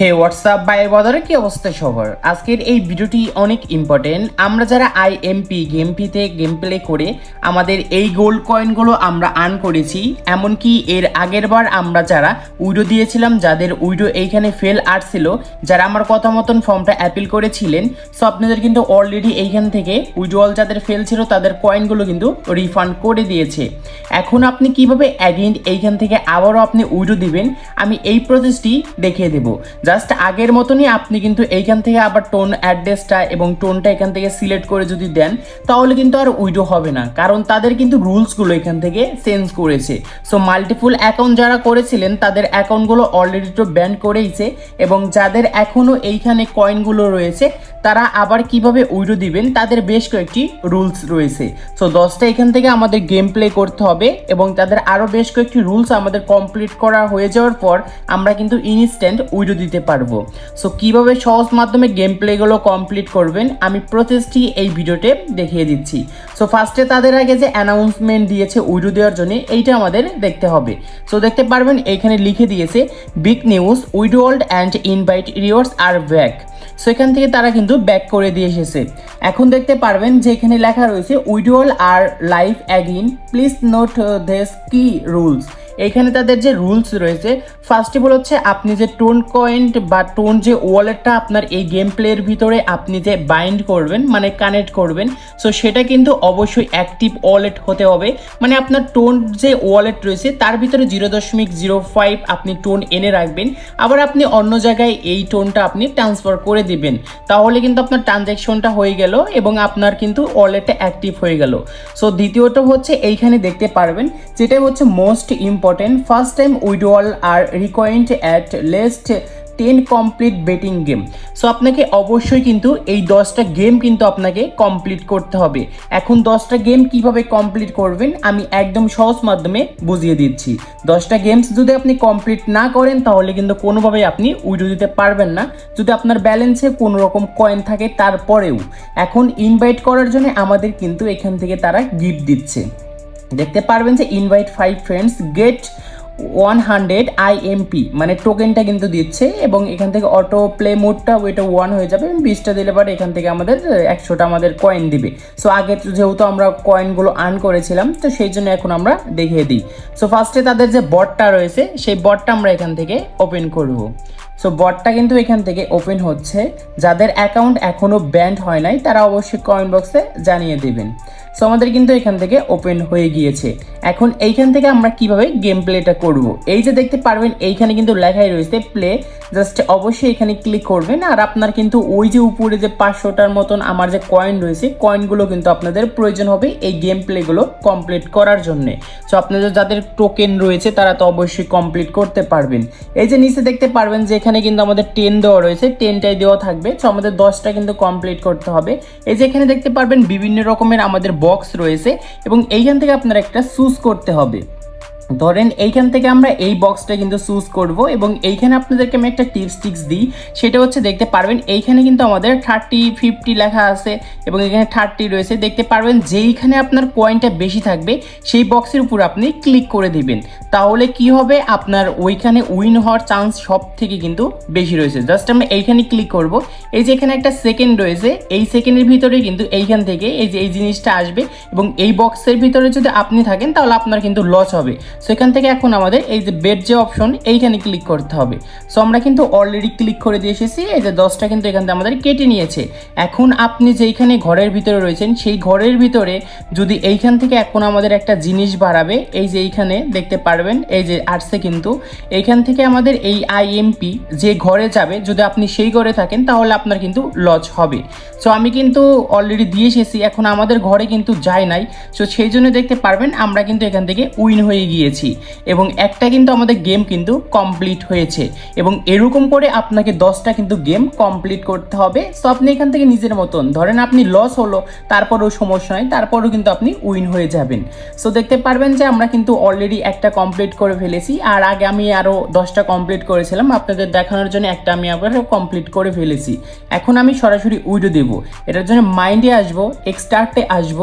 হে WhatsApp বাইয়ের বাজারে কি অবস্থা সবার? আজকের এই ভিডিওটি অনেক ইম্পর্টেন্ট আমরা যারা আইএমপি গেমপিতে গেম পিতে গেম প্লে করে আমাদের এই গোল্ড কয়েনগুলো আমরা আর্ন করেছি, এমনকি এর আগের বার আমরা যারা উইডো দিয়েছিলাম, যাদের উইডো এইখানে ফেল আসছিল যারা আমার কথা মতন ফর্মটা অ্যাপিল করেছিলেন সো আপনাদের কিন্তু অলরেডি এইখান থেকে উইডোয়াল যাদের ফেল ছিল, তাদের কয়েনগুলো কিন্তু রিফান্ড করে দিয়েছে। এখন আপনি কীভাবে অ্যাগেন্ট এইখান থেকে আবারও আপনি উইডো দিবেন, আমি এই প্রসেসটি দেখিয়ে দেবো। জাস্ট আগের মতনই আপনি কিন্তু এইখান থেকে আবার টোন অ্যাড্রেসটা এবং টোনটা এখান থেকে সিলেক্ট করে যদি দেন, তাহলে কিন্তু আর উইডো হবে না। কারণ তাদের কিন্তু রুলসগুলো এখান থেকে চেঞ্জ করেছে। সো মাল্টিপুল অ্যাকাউন্ট যারা করেছিলেন, তাদের অ্যাকাউন্টগুলো অলরেডি তো ব্যান করেইছে এবং যাদের এখনও এইখানে কয়েনগুলো রয়েছে, তারা আবার কীভাবে উইডো দিবেন, তাদের বেশ কয়েকটি রুলস রয়েছে। সো দশটা এখান থেকে আমাদের গেম প্লে করতে হবে এবং তাদের আরও বেশ কয়েকটি রুলস আমাদের কমপ্লিট করা হয়ে যাওয়ার পর, আমরা কিন্তু ইনস্ট্যান্ট উইডো দিতে পারব। সো কীভাবে সহজ মাধ্যমে গেম প্লেগুলো কমপ্লিট করবেন, আমি প্রসেসটি এই ভিডিওতে দেখিয়ে দিচ্ছি। সো ফার্স্টে তাদের আগে যে অ্যানাউন্সমেন্ট দিয়েছে উইডো দেওয়ার জন্য, এইটা আমাদের দেখতে হবে। সো দেখতে পারবেন এইখানে লিখে দিয়েছে big news withdraw old and invite rewards are back so এখান থেকে তারা কিন্তু ব্যাক করে দিয়ে এসেছে। এখন দেখতে পারবেন যে এখানে লেখা রয়েছে withdrawal are live again please note this কি রুলস এখানে তাদের যে রুলস রয়েছে ফার্স্ট অল হচ্ছে আপনি যে টোন কয়েন্ট বা টোন যে ওয়ালেটটা আপনার এই গেম প্লের ভিতরে আপনি যে বাইন্ড করবেন মানে কানেক্ট করবেন সো সেটা কিন্তু অবশ্যই অ্যাক্টিভ ওয়ালেট হতে হবে। মানে আপনার টোন যে ওয়ালেট রয়েছে, তার ভিতরে জিরো দশমিক জিরো ফাইভ আপনি টোন এনে রাখবেন, আবার আপনি অন্য জায়গায় এই টোনটা আপনি ট্রান্সফার করে দিবেন। তাহলে কিন্তু আপনার ট্রানজ্যাকশনটা হয়ে গেল এবং আপনার কিন্তু ওয়ালেটটা অ্যাক্টিভ হয়ে গেল। সো দ্বিতীয়ত হচ্ছে এইখানে দেখতে পারবেন যেটা হচ্ছে most important first time withdrawal are requirement at least ten complete betting game so আপনাকে অবশ্যই কিন্তু এই দশটা গেম কিন্তু আপনাকে কমপ্লিট করতে হবে। এখন দশটা গেম কীভাবে কমপ্লিট করবেন, আমি একদম সহজ মাধ্যমে বুঝিয়ে দিচ্ছি। দশটা গেমস যদি আপনি কমপ্লিট না করেন, তাহলে কিন্তু কোনোভাবেই আপনি উইডো দিতে পারবেন না। যদি আপনার ব্যালেন্সে কোনো রকম কয়েন থাকে, তারপরেও। এখন ইনভাইট করার জন্য আমাদের কিন্তু এখান থেকে তারা গিফট দিচ্ছে। দেখতে পারবেন যে invite five friends get one hundred IMP মানে টোকেনটা কিন্তু দিচ্ছে এবং এখান থেকে অটো প্লে মোডটা ওইটা ওয়ান হয়ে যাবে বিশটা দিলে পরে এখান থেকে আমাদের একশোটা আমাদের কয়েন দিবে। সো আগে যেহেতু আমরা কয়েনগুলো আর্ন করেছিলাম, তো সেই জন্য এখন আমরা দেখিয়ে দিই। সো ফার্স্টে তাদের যে বটটা রয়েছে, সেই বটটা আমরা এখান থেকে ওপেন করব। সো বটটা কিন্তু এখান থেকে ওপেন হচ্ছে। যাদের অ্যাকাউন্ট এখনও ব্যান্ড হয় নাই, তারা অবশ্যই কয়েন বক্সে জানিয়ে দেবেন। সো আমাদের কিন্তু এখান থেকে ওপেন হয়ে গিয়েছে। এখন এইখান থেকে আমরা কীভাবে গেম প্লেটা করব? এই যে দেখতে পারবেন, এইখানে কিন্তু লেখাই রয়েছে প্লে জাস্ট অবশ্যই এখানে ক্লিক করবেন, আর আপনার কিন্তু ওই যে উপরে যে পাঁচশোটার মতন আমার যে কয়েন রয়েছে কয়েনগুলো কিন্তু আপনাদের প্রয়োজন হবে এই গেম প্লেগুলো কমপ্লিট করার জন্যে। সো আপনাদের যাদের টোকেন রয়েছে, তারা তো অবশ্যই কমপ্লিট করতে পারবেন। এই যে নিচে দেখতে পারবেন যে এখানে কিন্তু আমাদের টেন দেওয়া রয়েছে টেনটাই দেওয়া থাকবে। সো আমাদের দশটা কিন্তু কমপ্লিট করতে হবে। এই যে এখানে দেখতে পারবেন, বিভিন্ন রকমের আমাদের বক্স রয়েছে এবং এইখান থেকে আপনার একটা চুজ করতে হবে। ধরেন এইখান থেকে আমরা এই বক্সটা কিন্তু চুজ করব এবং এইখানে আপনাদেরকে আমি একটা টিপস টিক্স দিই। সেটা হচ্ছে দেখতে পারবেন, এইখানে কিন্তু আমাদের থার্টি ফিফটি লেখা আছে এবং এখানে থার্টি রয়েছে। দেখতে পারবেন যেইখানে আপনার কয়েনটা বেশি থাকবে, সেই বক্সের উপর আপনি ক্লিক করে দিবেন। তাহলে কি হবে? আপনার ওইখানে উইন হওয়ার চান্স সব থেকে কিন্তু বেশি রয়েছে। জাস্ট আমরা এইখানে ক্লিক করব। এই যে এখানে একটা সেকেন্ড রয়েছে, এই সেকেন্ডের ভিতরে কিন্তু এইখান থেকে এই যে এই জিনিসটা আসবে এবং এই বক্সের ভিতরে যদি আপনি থাকেন, তাহলে আপনার কিন্তু লস হবে। সো এখান থেকে এখন আমাদের এই যে বেড যে অপশন এইখানে ক্লিক করতে হবে। সো আমরা কিন্তু অলরেডি ক্লিক করে দিয়ে এসেছি। এই যে দশটা কিন্তু এখান থেকে আমাদের কেটে নিয়েছে। এখন আপনি যেইখানে ঘরের ভিতরে রয়েছেন, সেই ঘরের ভিতরে যদি এইখান থেকে এখন আমাদের একটা জিনিস বাড়াবে, এই যে এইখানে দেখতে পারবেন, এই যে আসছে কিন্তু, এইখান থেকে আমাদের এই আইএমপি যে ঘরে যাবে, যদি আপনি সেই ঘরে থাকেন, তাহলে আপনার কিন্তু লজ হবে। সো আমি কিন্তু অলরেডি দিয়ে এসেছি, এখন আমাদের ঘরে কিন্তু যায় নাই। সো সেই জন্য দেখতে পারবেন, আমরা কিন্তু এখান থেকে উইন হয়ে গিয়েছি এবং একটা কিন্তু আমাদের গেম কিন্তু কমপ্লিট হয়েছে। এবং এরকম করে আপনাকে দশটা কিন্তু গেম কমপ্লিট করতে হবে। সো আপনি এখান থেকে নিজের মতন। ধরেন আপনি লস হলো, তারপরেও সমস্যা নয় তারপরেও কিন্তু আপনি উইন হয়ে যাবেন। সো দেখতে পারবেন যে আমরা কিন্তু অলরেডি একটা কমপ্লিট করে ফেলেছি। আর আগে আমি আরও দশটা কমপ্লিট করেছিলাম। আপনাদের দেখানোর জন্য একটা আমি আবার কমপ্লিট করে ফেলেছি। এখন আমি সরাসরি উইডো দেবো। এটার জন্য মাইন্ডে আসব এক্সটার্টে আসব।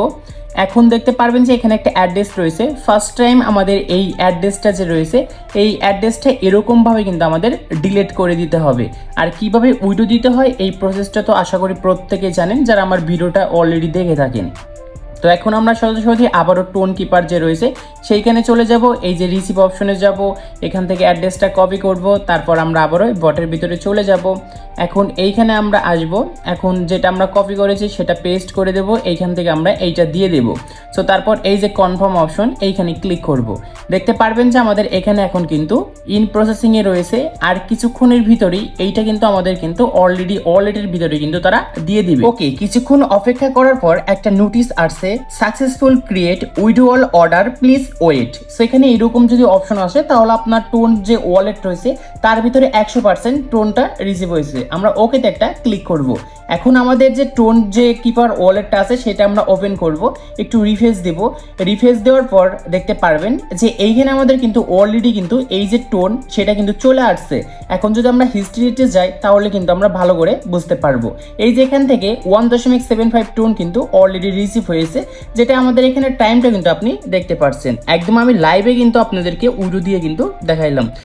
এখন দেখতে পারবেন যে এখানে একটা অ্যাড্রেস রয়েছে। ফার্স্ট টাইম আমাদের এই অ্যাড্রেসটা যে রয়েছে, এই অ্যাড্রেসটা এরকমভাবে কিন্তু আমাদের ডিলেট করে দিতে হবে। আর কীভাবে উইডো দিতে হয়, এই প্রসেসটা তো আশা করি প্রত্যেকে জানেন, যারা আমার ভিডিওটা অলরেডি দেখে থাকেন। তো এখন আমরা সরাসরি আবারও টোন কিপার যে রয়েছে, সেইখানে চলে যাব, এই যে রিসিভ অপশনে যাব, এখান থেকে অ্যাড্রেসটা কপি করব, তারপর আমরা আবারও বটের ভিতরে চলে যাব। এখন এইখানে আমরা আসব, এখন যেটা আমরা কপি করেছি সেটা পেস্ট করে দেব, এইখান থেকে আমরা এইটা দিয়ে দেব। সো তারপর এই যে কনফার্ম অপশন এইখানে ক্লিক করব। দেখতে পারবেন যে আমাদের এখানে এখন কিন্তু ইন প্রসেসিংয়ে রয়েছে, আর কিছুক্ষণের ভিতরেই এইটা কিন্তু আমাদের কিন্তু অলরেডি ওয়ালেটের ভিতরে কিন্তু তারা দিয়ে দিবে। ওকে কিছুক্ষণ অপেক্ষা করার পর একটা নোটিশ আসছে successful create withdrawal order please wait so এখানে এরকম যদি অপশন আসে, তাহলে আপনার টোন যে ওয়ালেট রয়েছে, তার ভিতরে একশো পার্সেন্ট টোনটা রিসিভ হয়েছে। আমরা ওকেতে একটা ক্লিক করব। এখন আমাদের যে টোন, যে কিপার ওয়ালেটটা আছে, সেটা আমরা ওপেন করব। একটু রিফ্রেশ দেব। রিফ্রেশ দেওয়ার পর দেখতে পারবেন যে এইখানে আমাদের কিন্তু অলরেডি কিন্তু এই যে টোন, সেটা কিন্তু চলে আসছে। এখন যদি আমরা হিস্ট্রিতে যাই, তাহলে কিন্তু আমরা ভালো করে বুঝতে পারব। এই যে এখান থেকে ওয়ান দশমিক সেভেন ফাইভ টোন কিন্তু অলরেডি রিসিভ হয়েছে, যেটা আমাদের এখানে টাইমটা কিন্তু আপনি দেখতে পাচ্ছেন একদম আমি লাইভে কিন্তু আপনাদেরকে উইডো দিয়ে কিন্তু দেখাইলাম।